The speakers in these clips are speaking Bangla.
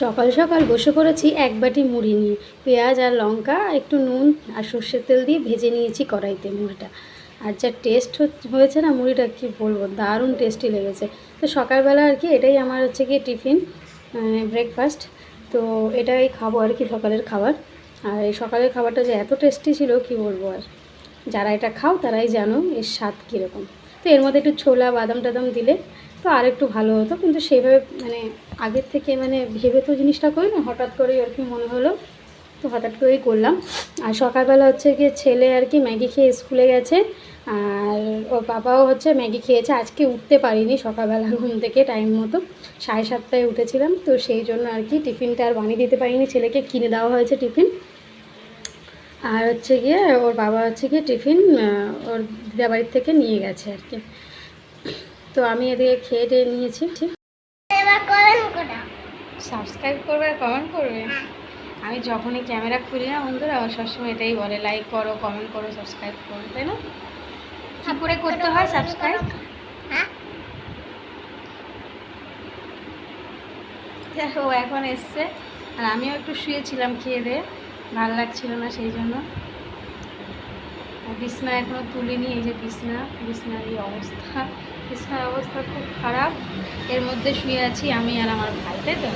সকাল সকাল বসে পড়েছি এক বাটি মুড়ি নিয়ে। পেঁয়াজ আর লঙ্কা, একটু নুন আর সর্ষের তেল দিয়ে ভেজে নিয়েছি কড়াইতে মুড়িটা। আর যা টেস্ট হয়েছে না মুড়িটা, কি বলব? দারুণ টেস্টি লেগেছে। তো সকালবেলা আর কি, এটাই আমার হচ্ছে কি টিফিন ব্রেকফাস্ট তো এটাই খাব আর কি সকালের খাবার। আর এই সকালের খাবারটা যে এত টেস্টি ছিল, কি বলব আর? যারা এটা খাও তারাই জানো এর স্বাদ কীরকম। তো এর মধ্যে একটু ছোলা, বাদাম টাদাম দিলে তো আর একটু ভালো হতো, কিন্তু সেইভাবে মানে আগের থেকে মানে ভেবে তো জিনিসটা করি না, হঠাৎ করেই আর কি মনে হলো, তো হঠাৎ করেই করলাম। আর সকালবেলা হচ্ছে গিয়ে ছেলে আর কি ম্যাগি খেয়ে স্কুলে গেছে, আর ওর বাবাও হচ্ছে ম্যাগি খেয়েছে, আজকে উঠতে পারিনি সকালবেলা ঘুম থেকে টাইম মতো, সাড়ে সাতটায় উঠেছিলাম, তো সেই জন্য আর কি টিফিনটা আর বানিয়ে দিতে পারিনি, ছেলেকে কিনে দেওয়া হয়েছে টিফিন। আর হচ্ছে গিয়ে ওর বাবা হচ্ছে গিয়ে টিফিন ওর দিদাবাড়ির থেকে নিয়ে গেছে আর কি। তো আমি এদিকে খেয়ে টেয়ে নিয়েছি। কোটা সাবস্ক্রাইব করবে আর কমেন্ট করবে আমি যখনই ক্যামেরা খুলি না বন্ধুরা ও সবসময় এটাই বলে লাইক করো কমেন্ট করো সাবস্ক্রাইব করো তাই না? কী করে করতে হয়? সাবস্ক্রাইব হ্যাঁ? দেখো ও এখন এসছে। আর আমিও একটু শুয়েছিলাম খেয়ে দিয়ে। ভালো লাগছিল না সেই জন্য। বিছনা এখনও তুলিনি এই যে বিছনা বিছনার এই অবস্থা। বিছনার অবস্থা খুব খারাপ। এর মধ্যে শুয়ে আছি আমি আর আমার ভাই তাই তো?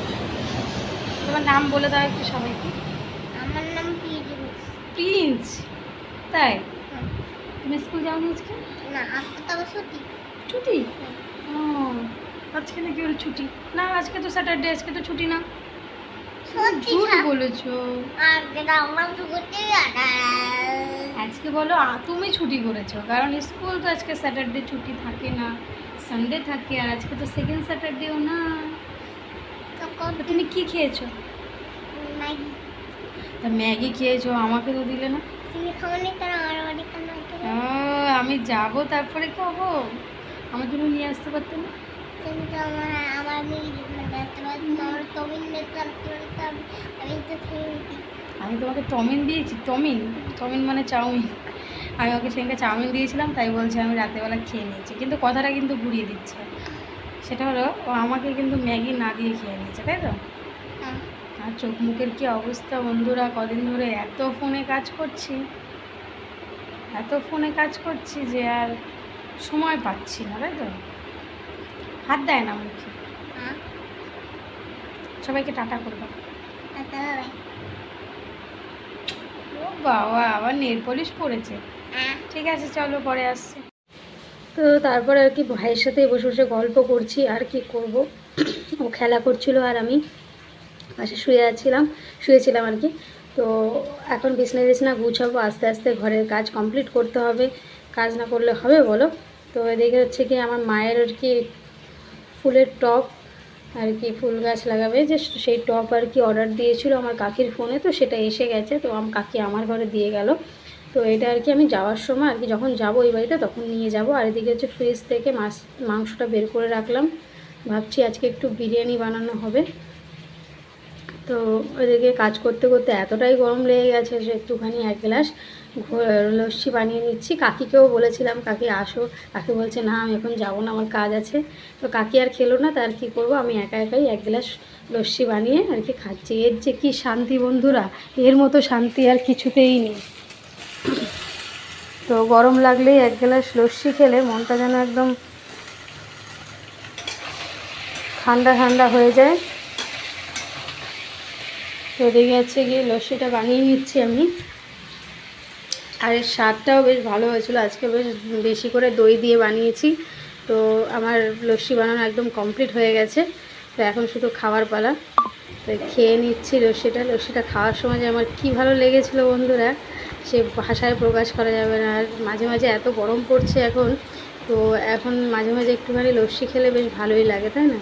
তোমার নাম বলে দাও একটু সবাইকে। আমার নাম পিরিন্স। প্রিন্স? তাই? তুমি স্কুল যাওনি আজকে? না আজকে তো ছুটি। ছুটি? ও আজকে নাকি ওর ছুটি। না আজকে তো স্যাটারডে আজকে তো ছুটি না। বলেছ। আছে আজকে বলো তুমি ছুটি করেছ কারণ স্কুল তো আজকে স্যাটারডে ছুটি থাকে না সানডে থাকে আর আজকে তো সেকেন্ড স্যাটারডেও না। তুমি কি খেয়েছো? ম্যাগি। তা ম্যাগি খেয়েছো আমাকে তো দিলে না। আমি যাব তারপরে খাব। আমার জন্য নিয়ে আসতে পারতে না? তুমি তো আমার আমার আমার দেখতাম আমি তো আমি তোমাকে টমিন দিয়েছি টমিন টমিন মানে চাউমিন। আমি ওকে সেদিনকে চাউমিন দিয়েছিলাম তাই বলছে আমি রাতেরবেলা খেয়ে নিয়েছি। কিন্তু কথাটা কিন্তু ঘুরিয়ে দিচ্ছে। সেটা হলো ও আমাকে কিন্তু ম্যাগি না দিয়ে খেয়ে নিয়েছে তাই তো? হ্যাঁ। আর চোখ মুখের কী অবস্থা বন্ধুরা কদিন ধরে এত ফোনে কাজ করছি। এত ফোনে কাজ করছি যে আর সময় পাচ্ছি না তাই তো? হাত দেয় না মুখে। হ্যাঁ। সবাইকে টাটা করব টাটা বাবা আবার নেল পলিশ পড়েছে হ্যাঁ। ঠিক আছে চলো পরে আসছি। তো তারপরে আর কি ভাইয়ের সাথে বসে বসে গল্প করছি আর কি করব। ও খেলা করছিল আর আমি পাশে শুয়ে আছিলাম শুয়েছিলাম আর কি। তো এখন বিছনা বিছনা গুছাবো আস্তে আস্তে ঘরের কাজ কমপ্লিট করতে হবে। কাজ না করলে হবে বলো? তো এদিকে হচ্ছে কি আমার মায়ের আর কি ফুলের টব আর কি ফুল গাছ লাগাবে, যে সেই টপ আর কি অর্ডার দিয়েছিল আমার কাকির ফোনে তো সেটা এসে গেছে, তো আমার কাকি আমার ঘরে দিয়ে গেল। তো এটা আর কি আমি যাওয়ার সময় আর কি যখন যাব ওই বাড়িতে তখন নিয়ে যাব। আর এদিকে হচ্ছে ফ্রিজ থেকে মাছ, মাংসটা বের করে রাখলাম। ভাবছি আজকে একটু বিরিয়ানি বানানো হবে। তো ওইদিকে কাজ করতে করতে এতটাই গরম লেগে গেছে যে একটুখানি এক গ্লাস। লস্যি বানিয়ে নিচ্ছি। কাকিকেও বলেছিলাম, কাকি, আসো। কাকি বলছে, না, আমি এখন যাব না, আমার কাজ আছে। তো কাকি আর খেলো না, তার কি করব? আমি একা একাই এক গ্লাস লস্যি বানিয়ে আর কি খাচ্ছি। এর যে কি শান্তি বন্ধুরা, এর মতো শান্তি আর কিছুতেই নেই। তো গরম লাগলেই এক গ্লাস লস্যি খেলে মনটা যেন একদম ঠান্ডা ঠান্ডা হয়ে যায়। তো এদিকে হচ্ছে গিয়ে লস্যিটা বানিয়ে নিচ্ছি আমি। আর এর স্বাদটাও বেশ ভালো হয়েছিল। আজকে বেশ বেশি করে দই দিয়ে বানিয়েছি। তো আমার লস্যি বানানো একদম কমপ্লিট হয়ে গেছে। তো এখন শুধু খাওয়ার পালা। তো খেয়ে নিচ্ছি লস্যিটা। লস্যিটা খাওয়ার সময় যে আমার কী ভালো লেগেছিলো বন্ধুরা, সে ভাষায় প্রকাশ করা যাবে না। আর মাঝে মাঝে এত গরম পড়ছে এখন। তো এখন মাঝে মাঝে একটুখানি লস্যি খেলে বেশ ভালোই লাগে, তাই না?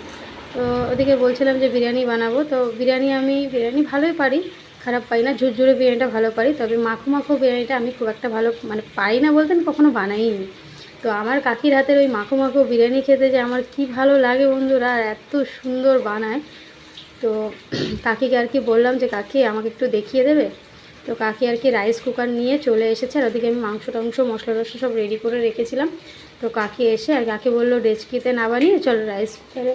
তো ওদিকে বলছিলাম যে বিরিয়ানি বানাবো। তো বিরিয়ানি আমি, বিরিয়ানি ভালোই পারি। খারাপ পাই না, ঝুরঝুরে বিরিয়ানিটা ভালো পারি, তবে মাখো মাখো বিরিয়ানিটা আমি খুব একটা ভালো মানে পারি না বলতে আমি কখনো বানাইনি। তো আমার কাকির হাতের ওই মাখো মাখো বিরিয়ানি খেতে যে আমার কি ভালো লাগে বন্ধুরা এত সুন্দর বানায়। তো কাকিকে আর কি বললাম যে, কাকি, আমাকে একটু দেখিয়ে দেবে? তো কাকি আর কি রাইস কুকার নিয়ে চলে এসেছে, আর ওদিকে আমি মাংস টাংস, মশলা টশলা সব রেডি করে রেখেছিলাম। তো কাকি এসে আর কাকি বলল, ডেচকিতে না বানিয়ে চলো রাইস কুকারে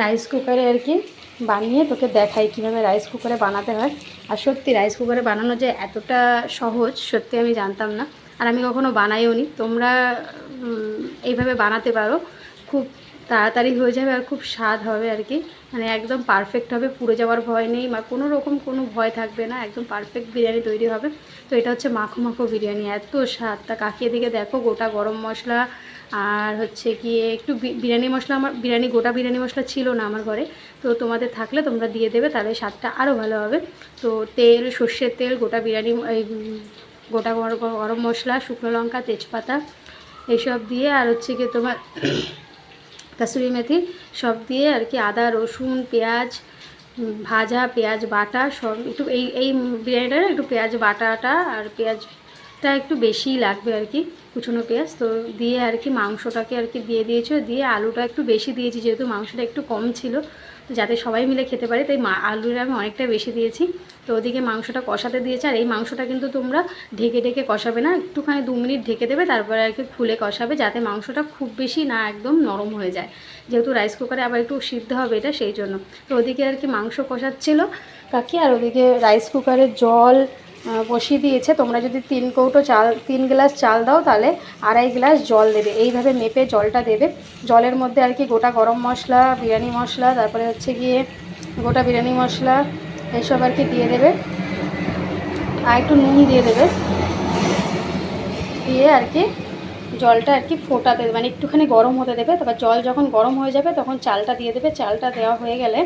রাইস কুকারে আর কি বানিয়ে তোকে দেখাই কীভাবে রাইস কুকারে বানাতে হয়। আর সত্যি রাইস কুকারে বানানো যে এতটা সহজ, সত্যি আমি জানতাম না। আর আমি কখনো বানাইও নি। তোমরা এইভাবে বানাতে পারো। খুব তাড়াতাড়ি হয়ে যাবে আর খুব স্বাদ হবে আর কি। মানে একদম পারফেক্ট হবে, পুড়ে যাওয়ার ভয় নেই বা কোনো রকম কোনো ভয় থাকবে না। একদম পারফেক্ট বিরিয়ানি তৈরি হবে। তো এটা হচ্ছে মাখো মাখো বিরিয়ানি। এত স্বাদ। তা কাকিয়ে দিকে দেখো গোটা গরম মশলা আর হচ্ছে গিয়ে একটু বিরিয়ানি মশলা আমার, বিরিয়ানি, গোটা বিরিয়ানি মশলা ছিল না আমার ঘরে। তো তোমাদের থাকলে তোমরা দিয়ে দেবে, তাহলে স্বাদটা আরও ভালো হবে। তো তেল, সর্ষের তেল, গোটা বিরিয়ানি, এই, গোটা গর- গরম মশলা, শুকনো লঙ্কা, তেজপাতা, এইসব দিয়ে আর হচ্ছে গিয়ে তোমার কাসুরি মেথি, সব দিয়ে আর কি আদা, রসুন, পেঁয়াজ ভাজা, পেঁয়াজ বাটা, সব একটু এই এই বিরিয়ানিটা একটু পেঁয়াজ বাটাটা আর পেঁয়াজটা একটু বেশিই লাগবে আর কি, কুচনো পেঁয়াজ। তো দিয়ে আর কি মাংসটাকে আর কি দিয়ে দিয়েছ। দিয়ে আলুটা একটু বেশি দিয়েছি, যেহেতু মাংসটা একটু কম ছিল, তো যাতে সবাই মিলে খেতে পারে, তাই আলুটা আমি অনেকটা বেশি দিয়েছি। তো ওদিকে মাংসটা কষাতে দিয়েছে, আর এই মাংসটা কিন্তু তোমরা ঢেকে ঢেকে কষাবে না, একটুখানি দু মিনিট ঢেকে দেবে, তারপরে আর কি খুলে কষাবে, যাতে মাংসটা খুব বেশি না একদম নরম হয়ে যায়। যেহেতু রাইস কুকারে আবার একটু সিদ্ধ হবে এটা, সেই জন্য। তো ওদিকে আর কি মাংস কষাচ্ছিল কাকি, আর ওদিকে রাইস কুকারে জল বসিয়ে দিয়েছে। তোমরা যদি তিন কৌটো চাল, তিন গ্লাস চাল দাও তাহলে আড়াই গ্লাস জল দেবে। এইভাবে মেপে জলটা দেবে। জলের মধ্যে আর কি গোটা গরম মশলা, বিরিয়ানি মশলা, তারপরে হচ্ছে গিয়ে গোটা বিরিয়ানি মশলা এইসব আর কি দিয়ে দেবে। আর একটু নুন দিয়ে দেবে। দিয়ে আর কি জলটা আর কি ফোটাতে মানে একটুখানি গরম হতে দেবে। তারপর জল যখন গরম হয়ে যাবে, তখন চালটা দিয়ে দেবে। চালটা দেওয়া হয়ে গেলে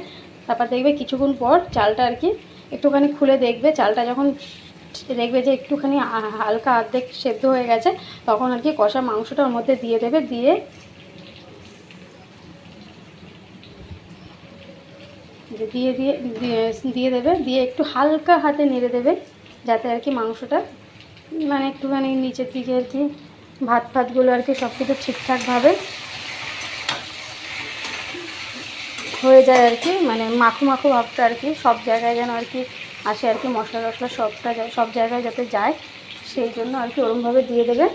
তারপর দেখবে কিছুক্ষণ পর চালটা আর কি একটুখানি খুলে দেখবে, চালটা যখন দেখবে যে একটুখানি হালকা অর্ধেক সেদ্ধ হয়ে গেছে, তখন আর কি কষা মাংসটা ওর মধ্যে দিয়ে দেবে, দিয়ে দিয়ে দিয়ে, দিয়ে- দেবে, দিয়ে একটু হালকা হাতে নেড়ে দেবে, যাতে আর কি মাংসটা মানে একটুখানি নিচের দিকে আর কি ভাত ফাতগুলো আর কি সব কিছু ঠিকঠাকভাবে হয়ে যায় আর কি মানে মাখো মাখো ভাবটা আর কি, সব জায়গায় যেন আর কি আসে আর কি, মশলা টশলা সবটা সব জায়গায় যাতে যায়, সেই জন্য আর কি ওরমভাবে দিয়ে দেবে।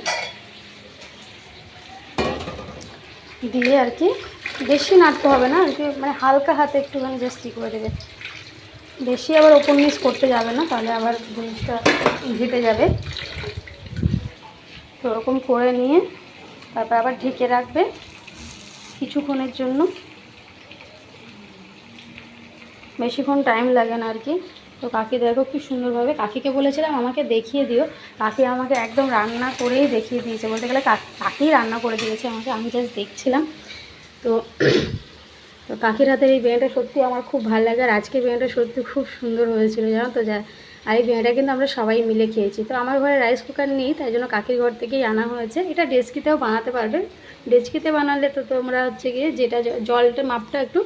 দিয়ে আর কি বেশি নাড়তে হবে না আর কি মানে হালকা হাতে একটুখানি ই করে দেবে। বেশি আবার ওপর নিচ করতে যাবে না, তাহলে আবার জিনিসটা ঘেটে যাবে। তো ওরকম করে নিয়ে তারপর আবার ঢেকে রাখবে কিছুক্ষণের জন্য। বেশিক্ষণ টাইম লাগে না আর কি। তো কাকি দেখো কি সুন্দরভাবে কাকিকে বলেছিলাম, আমাকে দেখিয়ে দিও। কাকি আমাকে একদম রান্না করেই দেখিয়ে দিয়েছে। বলতে গেলে কাক- রান্না করে দিয়েছে আমাকে, আমি জাস্ট দেখছিলাম। তো তো কাকির হাতের এই বিরিয়ানিটা সত্যি আমার খুব ভালো লাগে। আর আজকে বিরিয়ানিটা সত্যি খুব সুন্দর হয়েছিল, জানো তো যা। আর এই বিরিয়ানিটা কিন্তু আমরা সবাই মিলে খেয়েছি। তো আমার ঘরে রাইস কুকার নেই, তাই জন্য কাকির ঘর থেকেই আনা হয়েছে। এটা ডেস্কিতেও বানাতে পারবে ডেস্কিতে বানালে তো তোমরা হচ্ছে গিয়ে যেটা জলটা মাপটা একটু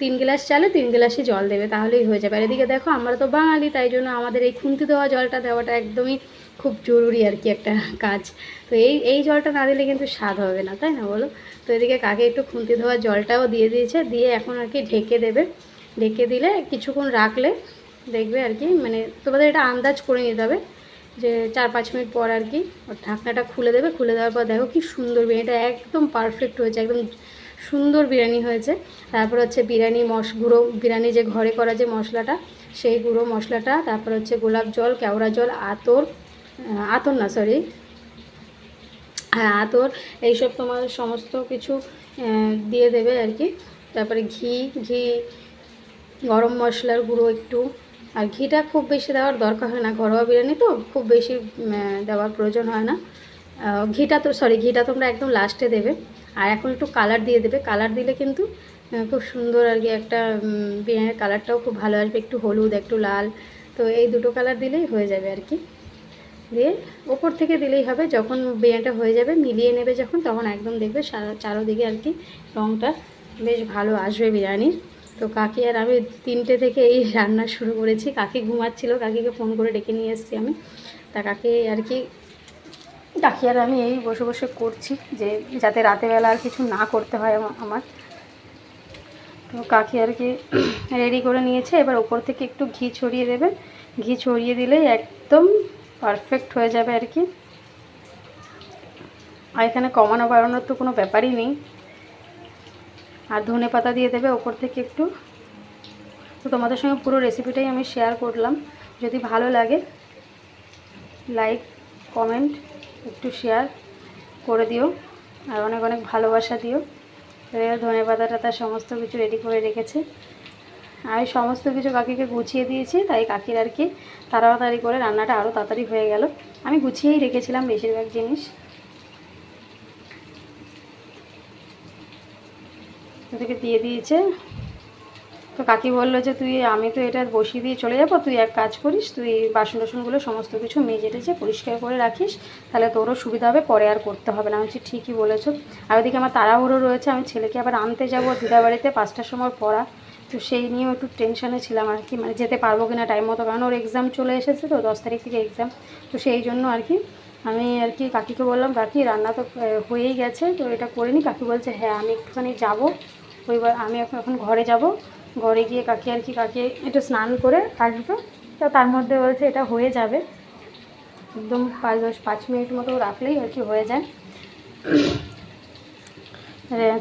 তিন গ্লাস চালে তিন গ্লাসই জল দেবে, তাহলেই হয়ে যাবে। আর এদিকে দেখো, আমরা তো বাঙালি, তাই জন্য আমাদের এই খুন্তি দেওয়া জলটা দেওয়াটা একদমই খুব জরুরি আর কি একটা কাজ। তো এই এই জলটা না দিলে কিন্তু স্বাদ হবে না, তাই না বলো? তো এদিকে কাকে একটু খুন্তি ধোয়া জলটাও দিয়ে দিয়েছে, দিয়ে এখন আর কি ঢেকে দেবে। ঢেকে দিলে কিছুক্ষণ রাখলে দেখবে আর কি মানে তোমাদের এটা আন্দাজ করে নিতে হবে যে চার পাঁচ মিনিট পর আর কি ওর ঢাকনাটা খুলে দেবে। খুলে দেওয়ার পর দেখো কি সুন্দর বিরিয়ানিটা একদম পারফেক্ট হয়েছে, একদম সুন্দর বিরিয়ানি হয়েছে। তারপর হচ্ছে বিরিয়ানি মশ, গুঁড়ো বিরিয়ানি যে ঘরে করা যে মশলাটা, সেই গুঁড়ো মশলাটা, তারপর হচ্ছে গোলাপ জল, কেওড়া জল, আতর আতর না সরি হ্যাঁ আতর, এইসব তোমার সমস্ত কিছু দিয়ে দেবে আর কি। তারপরে ঘি ঘি, গরম মশলার গুঁড়ো একটু। আর ঘিটা খুব বেশি দেওয়ার দরকার হয় না, ঘরোয়া বিরিয়ানি তো খুব বেশি দেওয়ার প্রয়োজন হয় না। ঘিটা তো সরি ঘিটা তোমরা একদম লাস্টে দেবে। আর এখন একটু কালার দিয়ে দেবে। কালার দিলে কিন্তু খুব সুন্দর আর কি একটা বিরিয়ানির কালারটাও খুব ভালো আসবে। একটু হলুদ, একটু লাল। তো এই দুটো কালার দিলেই হয়ে যাবে আর কি। দিয়ে ওপর থেকে দিলেই হবে। যখন বিরিয়ানিটা হয়ে যাবে, মিলিয়ে নেবে যখন, তখন একদম দেখবে সারা- চারোদিকে আর কি রঙটা বেশ ভালো আসবে বিরিয়ানির। তো কাকি আর আমি তিনটে থেকে এই রান্না শুরু করেছি। কাকি ঘুমাচ্ছিল, কাকিকে ফোন করে ডেকে নিয়ে এসেছি আমি। তা কাকি আর কি কাকি আর আমি এই বসে বসে করছি যে যাতে রাতেরবেলা আর কিছু না করতে হয় আমার। তো কাকি আর কি রেডি করে নিয়েছে। এবার ওপর থেকে একটু ঘি ছড়িয়ে দেবে। ঘি ছড়িয়ে দিলেই একদম পারফেক্ট হয়ে যাবে আর কি। আর এখানে কমানো বাড়ানোর তো কোনো ব্যাপারই নেই। আর ধনে পাতা দিয়ে দেবে ওপর থেকে একটু। তো তোমাদের সঙ্গে পুরো রেসিপিটাই আমি শেয়ার করলাম। যদি ভালো লাগে লাইক কমেন্ট একটু শেয়ার করে দিও আর অনেক অনেক ভালোবাসা দিও। এবার ধনে পাতা টাতা সমস্ত কিছু রেডি করে রেখেছে। আমি সমস্ত কিছু কাকিকে গুছিয়ে দিয়েছি, তাই কাকির আর কি তাড়াতাড়ি করে রান্নাটা আরও তাড়াতাড়ি হয়ে গেল। আমি গুছিয়েই রেখেছিলাম বেশিরভাগ জিনিস। ওদেরকে দিয়ে দিয়েছে তো কাকি বলল যে, তুই, আমি তো এটা বসিয়ে দিয়ে চলে যাব। তুই এক কাজ করিস, তুই বাসন টাসনগুলো সমস্ত কিছু মেজে টেজে পরিষ্কার করে রাখিস। তাহলে তোরও সুবিধা হবে, পরে আর করতে হবে না। আমি ঠিকই বলেছ। আর ওদিকে আমার তাড়াহুড়ো রয়েছে, আমি ছেলেকে আবার আনতে যাব দিদাবাড়িতে পাঁচটার সময় পড়া। তো সেই নিয়েও একটু টেনশনে ছিলাম আর কি। মানে যেতে পারব কিনা টাইম মতো, কারণ ওর এক্সাম চলে এসেছে তো, দশ তারিখ থেকে এক্সাম তো সেই জন্য আর কি, আমি আর কি কাকিকে বললাম, কাকি, রান্না তো হয়েই গেছে, তো এটা করে নি। কাকি বলছে হ্যাঁ আমি একটুখানি যাব। ওইবার আমি এখন এখন ঘরে যাব। ঘরে গিয়ে কাকি আর কি কাকি একটু স্নান করে আসব। তো তার মধ্যে বলছে এটা হয়ে যাবে। একদম পাঁচ দশ পাঁচ মিনিট মতো রাখলেই আর কি হয়ে যায়।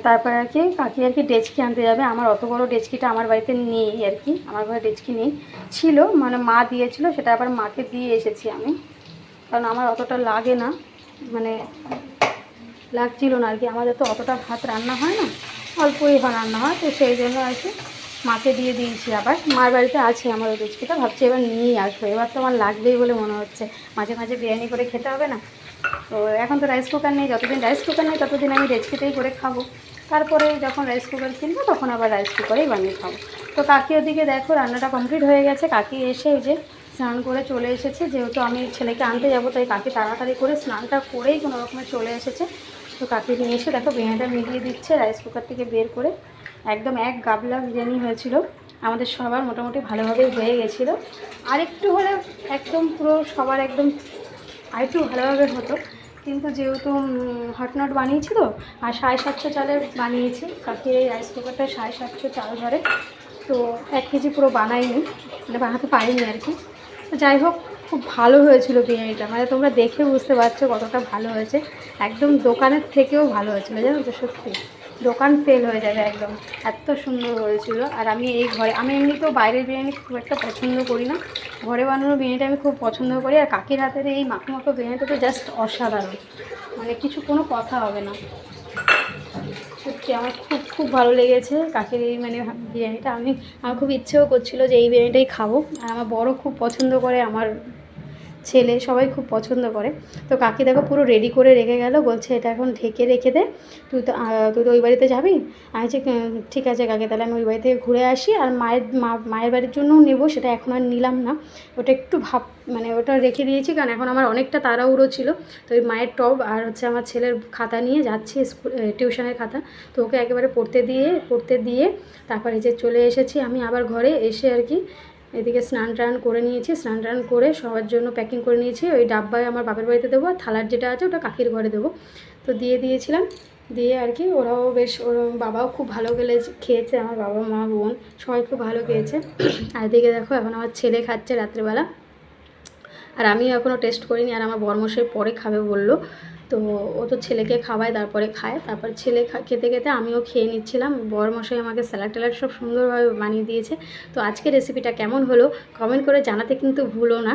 তারপরে আর কি কাকি আর কি ডেচকি আনতে যাবে। আমার অত বড় ডেচকিটা আমার বাড়িতে নেই আর কি। আমার ঘরে ডেচকি নেই। ছিল মানে মা দিয়েছিল, সেটা আবার মাকে দিয়ে এসেছি আমি। কারণ আমার অতটা লাগে না মানে লাগছিল না আর কি। আমাদের তো অতটা ভাত রান্না হয় না, অল্পই রান্না হয়। তো সেই জন্য আর কি মাকে দিয়ে দিয়েছি আবার। মার বাড়িতে আছে আমার ওই ডেচকিটা ভাবছি এবার নিয়েই আসব। এবার তো আমার লাগবেই বলে মনে হচ্ছে। মাঝে মাঝে বিরিয়ানি করে খেতে হবে না। তো এখন তো রাইস কুকার নেই, যতদিন রাইস কুকার নেই ততদিন আমি ডেচকিতেই করে খাব। তারপরে যখন রাইস কুকার কিনবো তখন আবার রাইস কুকারেই বানিয়ে খাব। তো কাকি ওদিকে দেখো, রান্নাটা কমপ্লিট হয়ে গেছে। কাকি এসে যে স্নান করে চলে এসেছে। যেহেতু আমি ছেলেকে আনতে যাব, তাই কাকি তাড়াতাড়ি করে স্নানটা করেই কোনো রকমে চলে এসেছে। তো কাকি নিয়ে এসে দেখো বিরিয়ানিটা মিলিয়ে দিচ্ছে রাইস কুকার থেকে বের করে একদম এক গাবলা বিরিয়ানি হয়েছিল। আমাদের সবার মোটামুটি ভালোভাবেই হয়ে গেছিল। আর একটু হলে একদম পুরো সবার একদম আরেকটু ভালোভাবে হতো। কিন্তু যেহেতু হটনট বানিয়েছি তো, আর সাড়ে সাতশো চালের বানিয়েছি, কাকি এই রাইস কুকারটা সাড়ে সাতশো চাল ধরে। তো এক কেজি পুরো বানাইনি মানে বানাতে পারিনি আর কি। তো যাই হোক, খুব ভালো হয়েছিল বিরিয়ানিটা। মানে তোমরা দেখে বুঝতে পারছ কতটা ভালো হয়েছে। একদম দোকানের থেকেও ভালো হয়েছিল, জানো তো, সত্যি। দোকান ফেল হয়ে যাবে একদম। এত সুন্দর হয়েছিল। আর আমি এই ঘরে, আমি এমনিতেও বাইরের বিরিয়ানি খুব একটা পছন্দ করি না। ঘরে বানানো বিরিয়ানিটা আমি খুব পছন্দ করি। আর কাকির হাতের এই মাখো মাখো বিরিয়ানিটা তো জাস্ট অসাধারণ। মানে কিছু কোনো কথা হবে না। সত্যি আমার খুব খুব ভালো লেগেছে কাকের এই মানে বিরিয়ানিটা। আমি, আমার খুব ইচ্ছেও করছিল যে এই বিরিয়ানিটাই খাব। আর আমার বড় খুব পছন্দ করে আমার ছেলে সবাই খুব পছন্দ করে। তো কাকি দেখো পুরো রেডি করে রেখে গেল, বলছে এটা এখন ঢেকে রেখে দে, তুই তো তুই তো ওই বাড়িতে যাবি? আমি যে ঠিক আছে কাকি, তাহলে আমি ওই বাড়ি থেকে ঘুরে আসি আর মায়ের মায়ের বাড়ির জন্যও নেব, সেটা এখন আর নিলাম না। ওটা একটু ভাব মানে ওটা রেখে দিয়েছি, কারণ এখন আমার অনেকটা তাড়াহুড়ো ছিল। তো ওই মায়ের টব আর হচ্ছে আমার ছেলের খাতা নিয়ে যাচ্ছি স্কুল টিউশনের খাতা। তো ওকে একেবারে পড়তে দিয়ে পড়তে দিয়ে তারপরে যে চলে এসেছি, আমি আবার ঘরে এসে আর কি এদিকে স্নান টান করে নিয়েছি, স্নান টান করে সবার জন্য প্যাকিং করে নিয়েছি। ওই ডাব্বায় আমার বাপের বাড়িতে দেবো, আর থালার যেটা আছে ওটা কাকির ঘরে দেবো। তো দিয়ে দিয়েছিলাম, দিয়ে আর কি ওরাও বেশ, ওর বাবাও খুব ভালো গেলে খেয়েছে, আমার বাবা, মা, বোন সবাই খুব ভালো খেয়েছে। আর এদিকে দেখো এখন আমার ছেলে খাচ্ছে রাত্রেবেলা। আর আমি এখনও টেস্ট করিনি, আর আমার বরমশাই পরে খাবে বলল। তো ও তো ছেলেকে খাওয়ায়, তারপরে খায়। তারপর ছেলে খেতে খেতে আমিও খেয়ে নিচ্ছিলাম। বরমশাই আমাকে স্যালাড ট্যালাড সব সুন্দরভাবে বানিয়ে দিয়েছে। তো আজকে রেসিপিটা কেমন হলো কমেন্ট করে জানাতে কিন্তু ভুলো না।